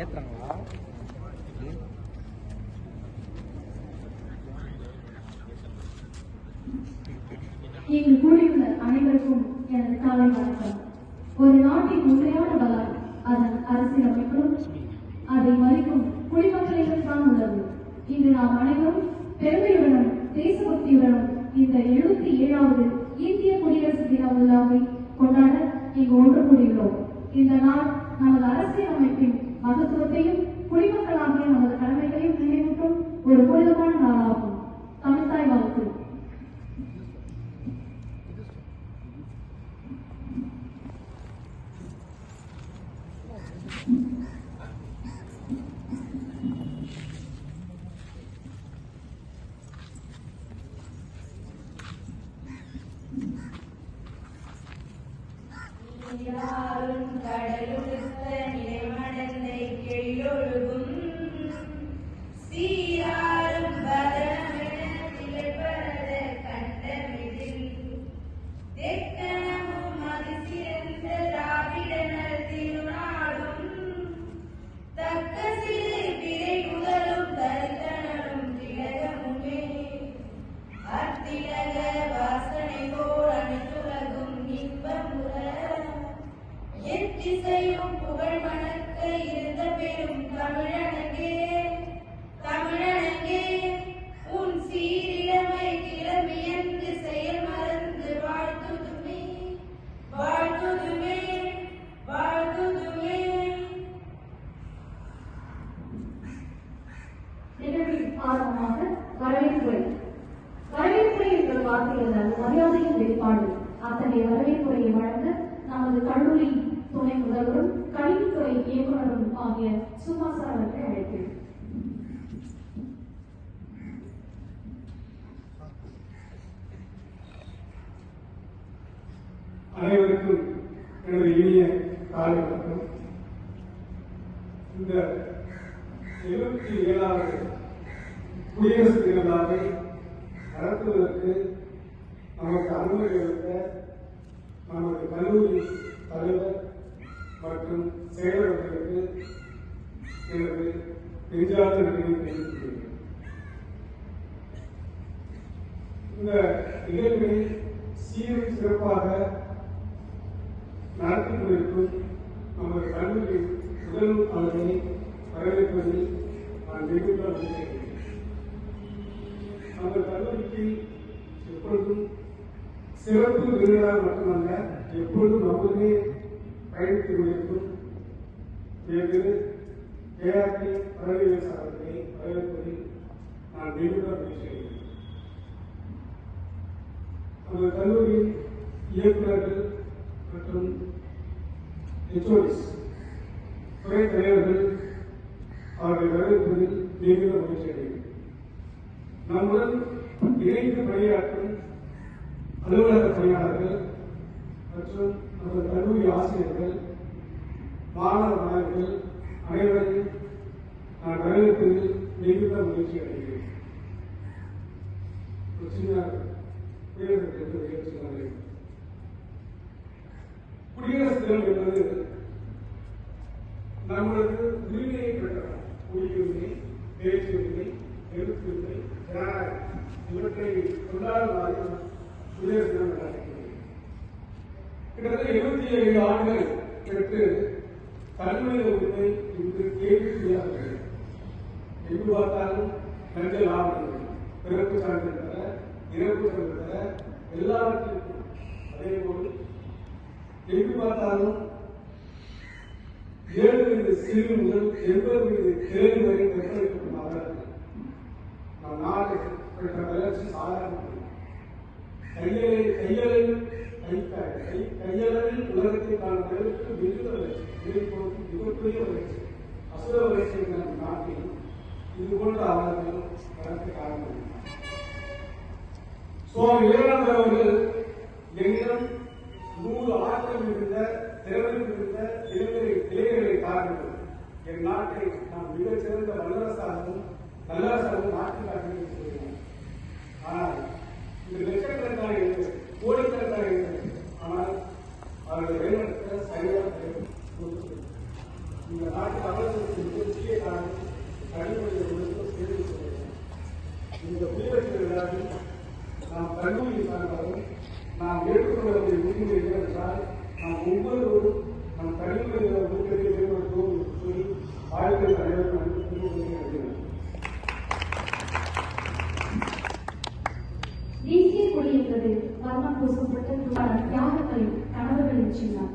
ஏத்துறாங்களா? இங்கு கூடியுள்ள அனைவருக்கும் எனது காலை வணக்கம். ஒரு நாட்டின் உண்மையான பலம் அதன் அரசியலமைப்பிலும் அதை மறிக்கும் குடிமக்களிடம் தான் உள்ளது. இன்று நாம் அனைவரும் பெருமையுடனும் தேசபக்தியுடனும் இந்த எழுபத்தி ஏழாவது இந்திய குடியரசு தின விழாவை கொண்டாட இங்கு ஒன்று கூடியுள்ளோம். இந்த நாள் நமது அரசியலமைப்பின் மகத்துவத்தையும் குடிமக்களாகிய நமது கடமைகளையும் நினைவூட்டும் ஒரு புனிதமான நாளாகும். அத்தகைய வழங்க நமது கல்லூரி துணை முதல்வரும் கல்வித்துறை இயக்குநரும் ஆகிய சுபாசா அவர்களை அழைக்கிறேன். அனைவருக்கும் எனது இனிய காலை வணக்கம். இந்த எழுபத்தி ஏழாவது குடியரசு தின விழாவை நடத்துவதற்கு நமக்கு அனுமதி அளித்த நமது கல்லூரி தலைவர் மற்றும் செயலர்களுக்கு எனது நெஞ்சார்ந்த நன்றியை தெரிவித்துள்ளேன் இந்த நிகழ்வை சீரும் சிறப்பாக நடத்தி கொண்டிருக்கும் நமது கல்லூரி முதல் அவர்களை வரவேற்பதில் நான் வெகுவாக இருக்கிறேன். நமது கல்லூரிக்கு எப்பொழுதும் சிறப்பு விருந்தினர் மட்டுமல்ல எப்பொழுதும் நம்முடைய பயணித்து கொண்டிருக்கும் திரு கேஆர்டி பரவியல் அவர்களை வரவேற்பதில் நான் வெகுவாக இருக்கிறேன் நமது கல்லூரியின் இயக்குநர்கள் மற்றும் ஹெச்ஓடிஸ் துறை தலைவர்கள் அவர்களை வரவேற்பதில் மிகுந்த மகிழ்ச்சி அடைகிறேன். நம்முடன் அலுவலக பணியாளர்கள் மற்றும் நமது கல்லூரி ஆசிரியர்கள் மாணவ மாணவர்கள் அனைவரையும் நான் வரவேற்பதில் மிகுந்த மகிழ்ச்சி அடைகிறேன். குடியரசு தினம் என்பது நம்மளது உரிமையை பெற்றோம் குடியுரிமை பேச்சுரிமை எழுத்துரிமை ஜனநாயகம் இவற்றை கொண்டாடும் நாளில் குடியரசு தினம் கிட்டத்தட்ட எழுபத்தி ஏழு ஆண்டுகள் பெற்று தன்மனித உரிமை இன்று கேள்விக்குறியாக எங்கு பார்த்தாலும் லஞ்ச லாபங்கள் பிறப்பு சான்றிதழ் தர இறப்பு சான்றிதழ் தர எல்லாவற்றிற்கும். அதே போல் எங்கு பார்த்தாலும் ஏழு வயது சிறு முதல் எண்பது வயது கிளை வரை நிர்ணயிக்கப்படும் அவர்கள் நம் நாடு பெற்ற வளர்ச்சி சாதாரண கையலை கையலையில் கை கையளவில் உலகத்தை காணும் மிகுந்த வளர்ச்சி மிகப்பெரிய வளர்ச்சி. அசுர வளர்ச்சி என்ற நம் நாட்டில் இது போன்ற அவர்கள் வளர்ச்சி காரணம் சுவாமி விவேகானந்தர் அவர்கள் என்னிடம் நூறு ஆற்றல் மிகுந்த திறமை இளைஞரை இளைஞர்களை என் நாட்டை நாம் மிகச் சிறந்த வல்லரசாகவும் நல்லரசாகவும் மாற்றி காட்டுகிறேன் ஆனால் இந்த லட்சக்கணக்கான இளைஞர்கள் கோடிக்கணக்கான இளைஞர்கள் ஆனால் அவர்களை வழிநடத்த சரியான தலைவர் கொடுக்கவில்லை. இந்த நாட்டு அவர்களுக்கு கிடையாது நாம் கல்லூரி சார்ந்தாலும் நாம் ஏற்றுக்கொள்ள வேண்டிய விதிமுறை என்னவென்றால் நாம் ஒவ்வொருவரும் நம் கல்வியை ஊக்கத்தை மேம்படுத்துவோம் என்று சொல்லி வாழ்க்கை அனைவரும் அனுப்பி அறிகிறேன் தேசிய கொடி என்பது வர்ணம் பூசப்பட்ட பல தியாகங்களின் கனவுகளின் சின்னம்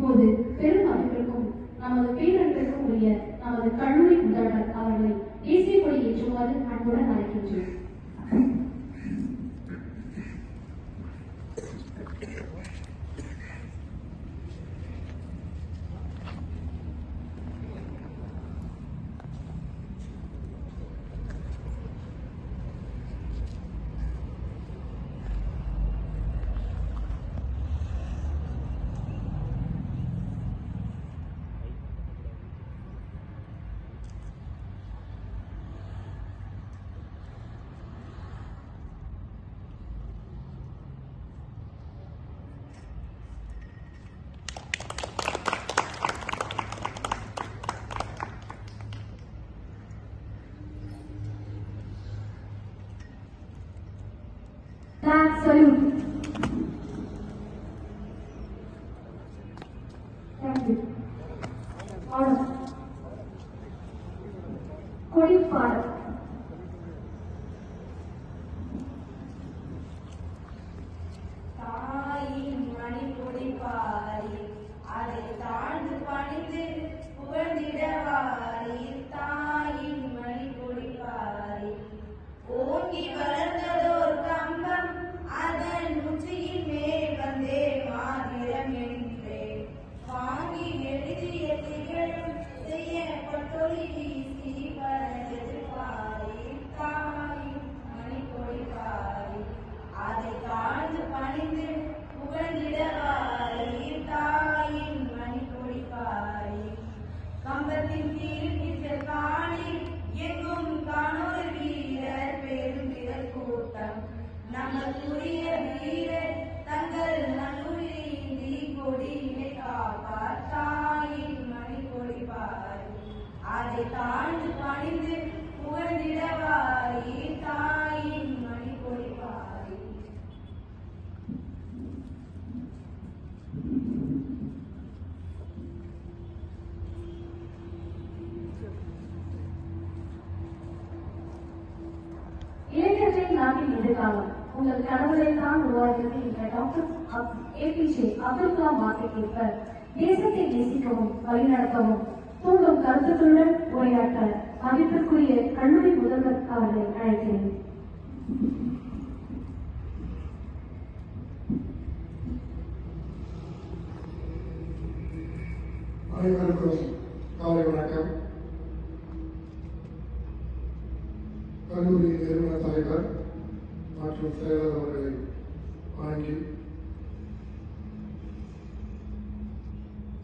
இப்போது பெரும் மதிப்பிற்கும் நமது பேரன்பிற்கும் உரிய நமது கல்லூரி முதல்வர் அவர்களை தேசிய கொடி ஏற்றுமாறு அன்புடன் அழைக்கின்றேன் அதை தாழ்ந்து பணிந்து புகழ்ந்திடவாரி தாயின் மணிக்கொடி பாரி இளைஞர்களின் நாட்டின் எதிர்காலம் உங்கள் கனவுகளை தான் உருவாகிறது என்ற டாக்டர் ஏபிஜே அப்துல் கலாம் வார்த்தைக்கேற்ப தேசத்தை நேசிக்கவும் வழிநடத்தவும் தூண்டும் கருத்துக்களுடன் உரையாற்ற மதிப்பிற்குரிய கல்லூரி முதல்வர் அவர்களை அழைக்கிறேன். அனைவருக்கும் காலை வணக்கம். கல்லூரி நிறுவன தலைவர் மற்றும் செயலர் அவர்களை வணங்கி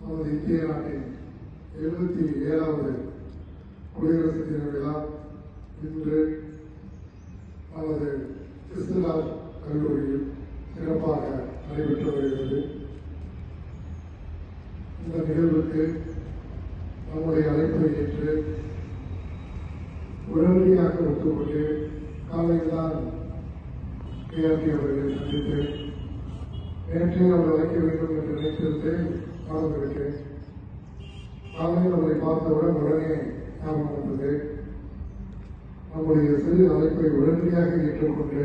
நமது இந்திய நாட்டின் எழுபத்தி ஏழாவது குடியரசு தின விழா இன்று நமது கிறிஸ்துலால் கல்லூரியில் சிறப்பாக நடைபெற்று வருகிறது. இந்த நிகழ்வுக்கு நம்முடைய அழைப்பை ஏற்று உடனடியாக ஒத்துக்கொண்டு காலையில் தான் கேஆர்டி அவர்களை சந்தித்து நேற்றே அவர் அழைக்க வேண்டும் என்று நினைத்திருந்தேன் மறந்துவிட்டேன். காலையில் அவரை பார்த்தவுடன் உடனே ஞாபகம் வந்தது நம்முடைய சிறு அழைப்பை உடனடியாக ஏற்றுக்கொண்டு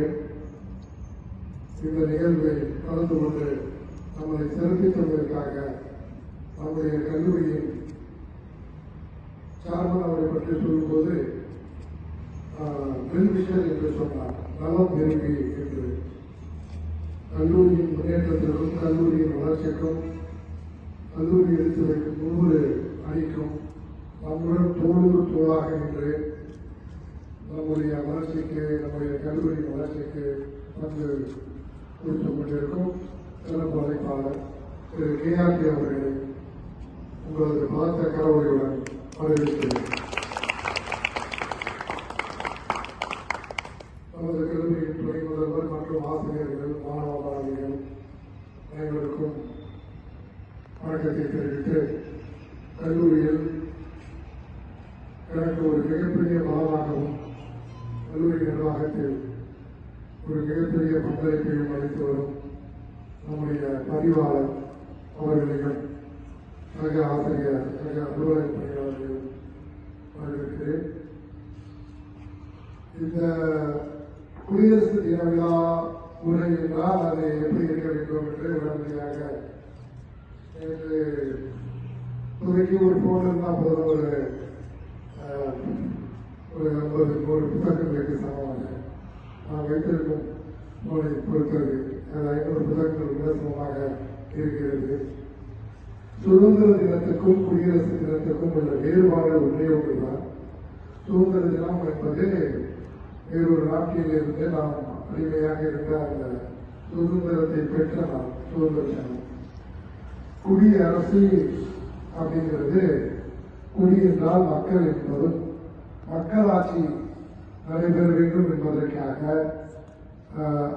இந்த நிகழ்வை கலந்து கொண்டு நம்மை சிறப்பித்ததற்காக நம்முடைய கல்லூரியின் சார்மன் அவரை பற்றி சொல்லும்போது வெல்விஷர் என்று சொன்னார் நலம் விரும்பி என்று. கல்லூரியின் முன்னேற்றத்திற்கும் கல்லூரியின் வளர்ச்சிக்கும் கல்லூரி எடுத்து வைக்கும் ஒவ்வொரு அணிக்கும் நம்முடன் தோளோடு தோளாக நின்று நம்முடைய வளர்ச்சிக்கு நம்முடைய கல்லூரியின் வளர்ச்சிக்கு வந்து கொடுத்துக் கொண்டிருக்கும் சிறப்பு அழைப்பாளர் திரு கே ஆர் கேஆர்டி அவர்களை உங்களது பலத்த கரவுரையுடன் வரவேற்கிறேன். நமது கல்லூரியின் துணை முதல்வர் மற்றும் ஆசிரியர்கள் மாணவ மாணவிகள் அனைவருக்கும் வணக்கத்தை தெரிவித்து கல்லூரியில் எனக்கு ஒரு மிகப்பெரிய பலமாகவும் கல்லூரி நிர்வாகத்தில் ஒரு மிகப்பெரிய அளித்து வரும் நம்முடைய பதிவாளர் அவர்களையும் கழக ஆசிரியர் கழக அலுவலக பணியாளர்களையும் வரவேற்கிறேன். இந்த குடியரசு தின விழா உரை என்றால் அதை எப்படி இருக்க வேண்டும் என்று உடனடியாக எனக்கு இப்போதைக்கு ஒரு போன் இருந்தால் போதும் ஒரு ஒரு ஐம்பது நூறு புத்தகங்களுக்கு சமமாக நான் வைத்திருக்கும் நூலை பொறுத்தது அது ஐநூறு புத்தகங்கள் விட இருக்கிறது. சுதந்திர தினத்துக்கும் குடியரசு தினத்துக்கும் உள்ள வேறுபாடு ஒன்றே ஒன்றுதான். சுதந்திர தினம் என்பது வேறொரு நாட்டில் இருந்து நாம் அடிமையாக இருந்த அந்த சுதந்திரத்தை பெற்ற நாம் சுதந்திர தினம். குடியரசு அப்படிங்கிறது குடி என்றால் மக்கள் என்பதும் மக்களாட்சி நடைபெற வேண்டும் என்பதற்காக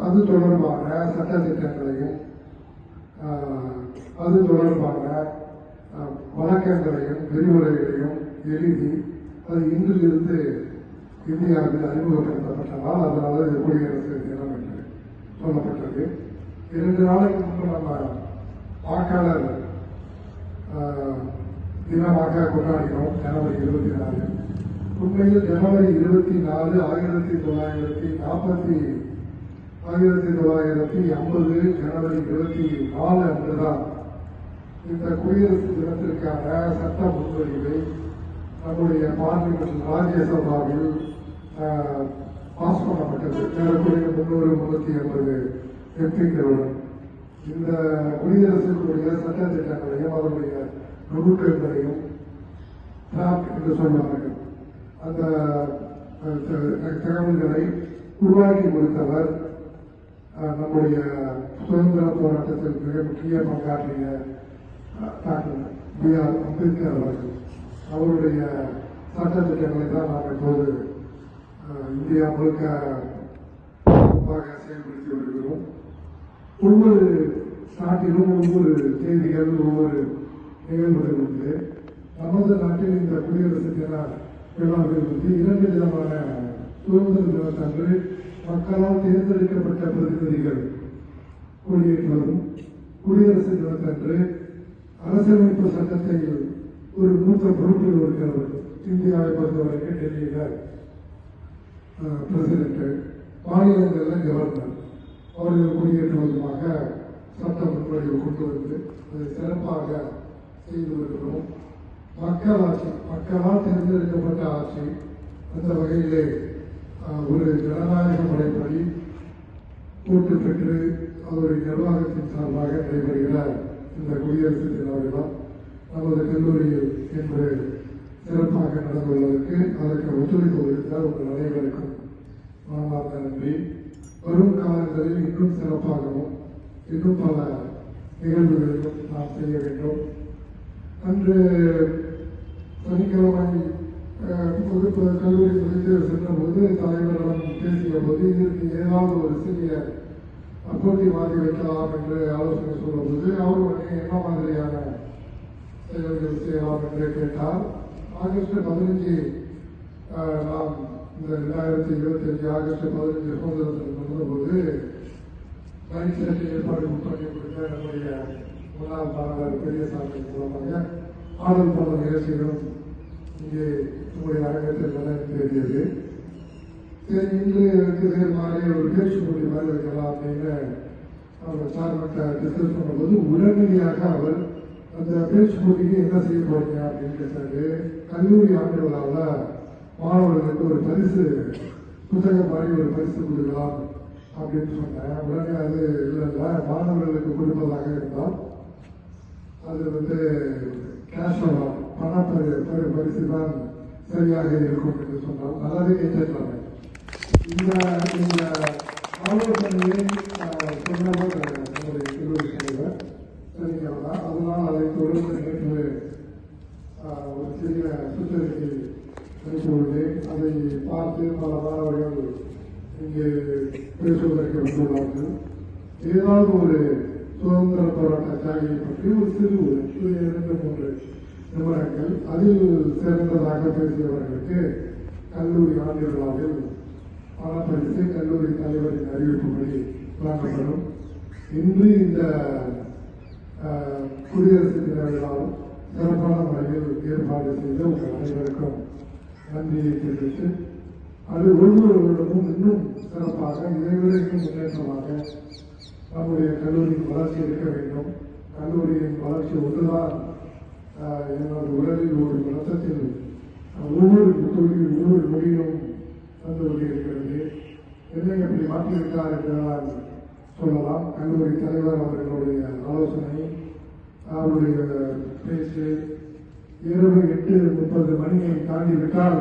அது தொடர்பான சட்டத்திட்டங்களையும் அது தொடர்பான வழக்கங்களையும் விரிவுரைகளையும் எழுதி அது இன்றிலிருந்து இந்தியாவில் அறிமுகப்படுத்தப்பட்டதால் அதனால் இது குடியரசு தினம் என்று சொல்லப்பட்டது. இரண்டு நாளைக்கு முன்பு நம்ம வாக்காளர் தினமாக கொண்டாடினோம் ஜனவரி இருபத்தி நாலு. உண்மையில் ஜனவரி இருபத்தி நாலு ஆயிரத்தி தொள்ளாயிரத்தி நாற்பத்தி ஆயிரத்தி தொள்ளாயிரத்தி ஐம்பது ஜனவரி இருபத்தி நாலு அன்றுதான் இந்த குடியரசு தினத்திற்கான சட்ட முன்வடிவை நம்முடைய பார்லிமெண்ட் ராஜ்யசபாவில் பாஸ் பண்ணப்பட்டது. ஏறக்குறைய முன்னூறு முன்னூத்தி எண்பது எம்பிக்களுடன் இந்த குடியரசுக்குரிய சட்ட திட்டங்களையும் அதனுடைய நுணுக்கங்களையும் டிராப்ட் என்று சொல்வார்கள் அந்த தகவல்களை உருவாக்கி கொடுத்தவர் நம்முடைய சுதந்திர போராட்டத்தில் மிக முக்கிய பங்காற்றிய டாக்டர் பி ஆர் அம்பேத்கர் அவர்கள். அவருடைய சட்ட திட்டங்களை தான் நாம் இப்போது இந்தியா முழுக்க சிறப்பாக செயல்படுத்தி வருகிறோம். ஒவ்வொரு நாட்டிலும் ஒவ்வொரு செய்திகள் ஒவ்வொரு நிகழ்வுகள் உண்டு. நமது நாட்டில் இந்த குடியரசு தின விழாவில் வந்து இரண்டு விதமான சுதந்திர தினத்தன்று மக்களால் தேர்ந்தெடுக்கப்பட்ட பிரதிநிதிகள் குடியேற்றவரும் குடியரசு தினத்தன்று அரசியலமைப்பு சட்டத்தை ஒரு மூத்த பொறுப்பில் இருக்கிறவர் இந்தியாவை பொறுத்தவரைக்கும் டெல்லியில பிரசிடென்ட் மாநிலங்களில் கவர்னர் அவர்கள் குடியேற்றுவதுமாக சட்ட முன்வடிவு கொண்டு வந்து அதை சிறப்பாக செய்து வருகிறோம். மக்களாட்சி மக்களால் தேர்ந்தெடுக்கப்பட்ட ஆட்சி அந்த வகையிலே ஒரு ஜனநாயக முறைப்படி கூட்டு பெற்று அவருடைய நிர்வாகத்தின் சார்பாக நடைபெறுகிற இந்த குடியரசு தின விழா நமது கல்லூரியில் இன்று சிறப்பாக நடந்துள்ளதற்கு அதற்கு ஒத்துழைப்பு கொடுத்த உங்கள் அனைவருக்கும் மனமார்ந்த நன்றி. வரும் காலங்களில் இன்னும் சிறப்பாகவும் இன்னும் பல நிகழ்வுகளிலும் நாம் செய்ய வேண்டும். அன்று சனிக்கிழமை பொதுப்பு வகுப்பு கல்லூரி முடித்து சென்றபோது தலைவரிடம் பேசிய போது இதற்கு ஏதாவது ஒரு சிறிய போட்டி மாற்றி வைக்கலாம் என்று ஆலோசனை சொல்லும்போது அவர் உடனே என்ன மாதிரியான செயல்கள் செய்யலாம் என்று கேட்டார் ஆகஸ்ட் பதினஞ்சு நாம் இந்த ரெண்டாயிரத்தி இருபத்தி அஞ்சு ஆகஸ்ட் பதினஞ்சு சுதந்திரத்தில் வந்தபோது பயிற்சியத்தை ஏற்பாடு பண்ணி கொடுத்த நம்முடைய முன்னாள் மாணவர் பெரியசாமி மூலமாக ஆடல் பாடல் நிகழ்ச்சிகளும் இங்கே நம்முடைய அரங்கத்தில் நடந்தேறியது சரி இன்று மாதிரி ஒரு பேச்சு போட்டி மாதிரி வைக்கலாம் அப்படின்னு அவர் சார்பட்ட டிஸ்கஸ் பண்ணும்போது உடனடியாக அவர் அந்த பேச்சு போட்டிக்கு என்ன செய்ய போறீங்க அப்படின்னு கேட்டாரு. கல்லூரி ஆண்டு விழாவில் மாணவர்களுக்கு ஒரு பரிசு புத்தகம் மாதிரி ஒரு பரிசு கொடுக்கலாம் அப்படின்னு சொன்னேன் உடனே அது இல்லை இல்லை மாணவர்களுக்கு கொடுப்பதாக இருந்தால் அது வந்து கேஷ் அவார்ட் பண பரி பரிசு தான் சரியாக இருக்கும் என்று சொன்னால் நல்லாவே கேட்டாங்க இந்த இந்த ஆலோசனையை சொன்னவர் நம்முடைய கல்லூரி தலைவர் சரிங்களா அதனால் அதை தொடர்ந்து நேற்று ஒரு சிறிய சுற்றறிக்கை அனுப்பியுள்ளேன் அதை பார்த்து பல மாணவர்கள் இங்கே பேசுவதற்கு வந்துள்ளார்கள் ஏதாவது ஒரு சுதந்திர போராட்ட தியாகியை பற்றி ஒரு சிறு ஒரு இரண்டு மூன்று நிறுவனங்கள் அதில் சிறந்ததாக பேசியவர்களுக்கு கல்லூரி ஆண்டு விழாவில் பணப்பரிசு கல்லூரி தலைவரின் அறிவிப்புபடி வழங்கப்படும். இன்று இந்த குடியரசு தின விழாவில் சிறப்பான முறையில் ஏற்பாடு செய்த உங்கள் அனைவருக்கும் நன்றியை தெரிவித்து அது ஒவ்வொரு வருடமும் இன்னும் சிறப்பாக இதைவிட இன்னும் முன்னேற்றமாக நம்முடைய கல்லூரியின் வளர்ச்சி இருக்க வேண்டும். கல்லூரியின் வளர்ச்சி ஒன்றுதான் என்னோட உடலில் ஒரு ரத்தத்தில் ஒவ்வொரு துளியும் ஒவ்வொரு மொழியும் வந்து கொண்டிருக்கிறது. என்னை அப்படி மாற்றிவிட்டார் என்றால் சொல்லலாம். கல்லூரி தலைவர் அவர்களுடைய ஆலோசனை அவருடைய பேச்சு இரவு எட்டு முப்பது மணியை தாண்டி விட்டால்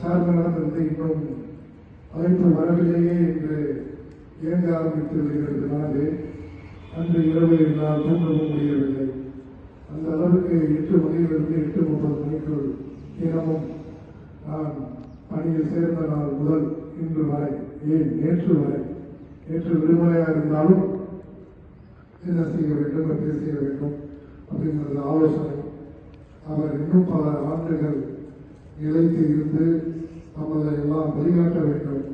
சார்பிலிருந்து இன்னும் அழைப்பு வரவில்லையே என்று இயங்க ஆரம்பித்து விடுகிறது. மனது அன்று இரவு என்னால் தூங்கவும் முடியவில்லை. அந்த அளவுக்கு எட்டு மணியிலிருந்து எட்டு முப்பது மணிக்குள் தினமும் நான் பணியில் சேர்ந்த நாள் முதல் இன்று வரை ஏன் நேற்று வரை நேற்று விடுமுறையாக இருந்தாலும் என்ன செய்ய வேண்டும் எப்படி செய்ய வேண்டும் அப்படிங்கிறது ஆலோசனை. அவர் இன்னும் பல ஆண்டுகள் நிலைத்து இருந்து நம்மளை எல்லாம் வழிகாட்ட வேண்டும்.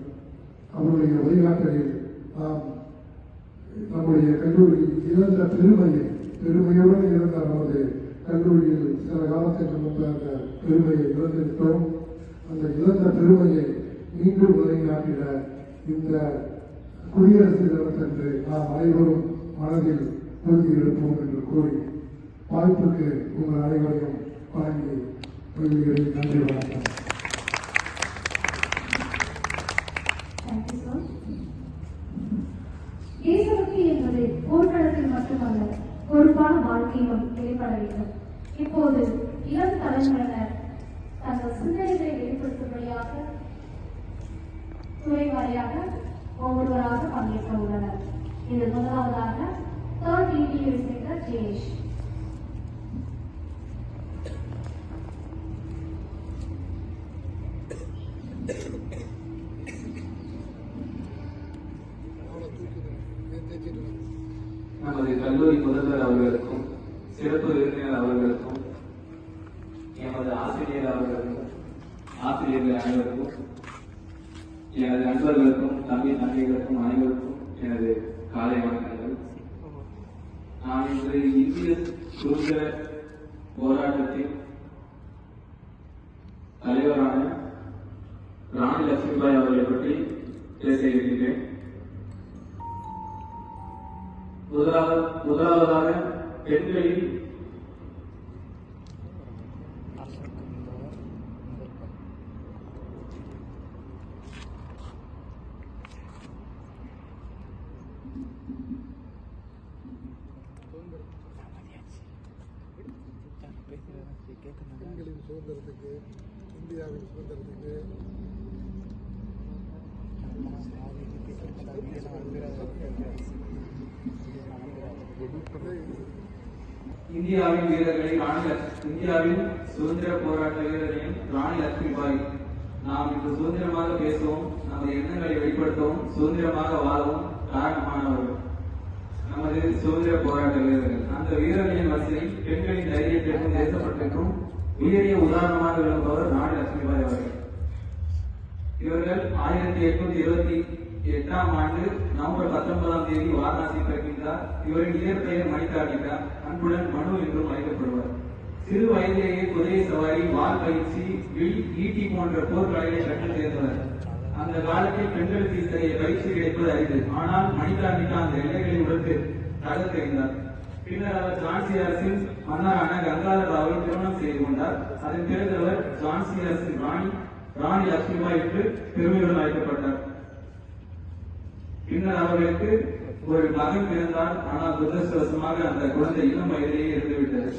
அவருடைய வழிகாட்டலில் நாம் நம்முடைய கல்லூரி இழந்த பெருமையை பெருமையுடன் இருந்த நமது கல்லூரியில் சில காலத்திற்கு முன்பு அந்த பெருமையை இழந்திருக்கிறோம் அந்த இழந்த பெருமையை மீண்டும் நிலைநாட்டிட இந்த குடியரசு தினத்தன்று நாம் அனைவரும் மனதில் உறுதி எடுப்போம் என்று கூறி வாய்ப்புக்கு உங்கள் அனைவரையும் வழங்கி நன்றி வணக்கம். இப்போது இளம் தலைமுறையினர் தங்கள் சிந்தனைகளை வெளிப்படுத்தும்படியாக துறை வாரியாக ஒவ்வொருவராக பங்கேற்க உள்ளனர். இதில் முதலாவதாக தேர்ட் இடியை சேர்ந்த ஜெயேஷ் நமது கல்லூரி முதல்வர் அவர்களுக்கும் சிறப்பு முதலாவதாக பெண்களில் பெண்களின் இந்தியாவின் வீரர்களை ராணி இந்தியாவின் சுதந்திர போராட்ட வீரர்களின் ராணி லட்சுமிபாய் நாம் இன்று சுதந்திரமாக பேசவும் நமது எண்ணங்களை வெளிப்படுத்தவும் சுதந்திரமாக வாழவும் காரணமானவர்கள். நமது சுதந்திர போராட்ட வீரர்கள். அந்த வீரர்களின் வரிசையில் பெண்களின் தைரியத்திற்கும் தேசப்பட்டிருக்கும் உயரிய உதாரணமாக விளங்குபவர் ராணி லட்சுமிபாய் அவர்கள் இவர்கள் ஆயிரத்தி எட்நூத்தி இருபத்தி எட்டாம் ஆண்டு நவம்பர் பத்தொன்பதாம் தேதி வாரணாசி பிறக்கின்றார். இவரின் இயற்பெயர் மணிகார்ணிகா அன்புடன் மனு என்றும் அழைக்கப்படுவார். சிறு வயதிலேயே குதிரை சவாரி வால் பயிற்சி வில் ஈட்டி போன்ற போர்க்கலைகளை கற்றுத் தேர்ந்தவர். அந்த காலத்தில் பெண்களுக்கு இத்தகைய பயிற்சி கிடைப்பது அரிது. ஆனால் மணிகார்ணிகா அந்த எல்லைகளை உடந்து தகர்த் தெரிந்தார் பின்னர் அவர் ஜான்சி அரசின் மன்னரான கங்காதராவை திருமணம் செய்து கொண்டார். அதன் பிறகு அவர் ஜான்சி அரசின் ராணி ராணி லட்சுமிபாய் என்று பெருமையுடன் அழைக்கப்பட்டார். பின்னர் அவர்களுக்கு ஒரு மகன் இருந்தால் ஆனால் துரதிருஷ்டவசமாக அந்த குழந்தை இளம் வயதிலேயே இருந்துவிட்டது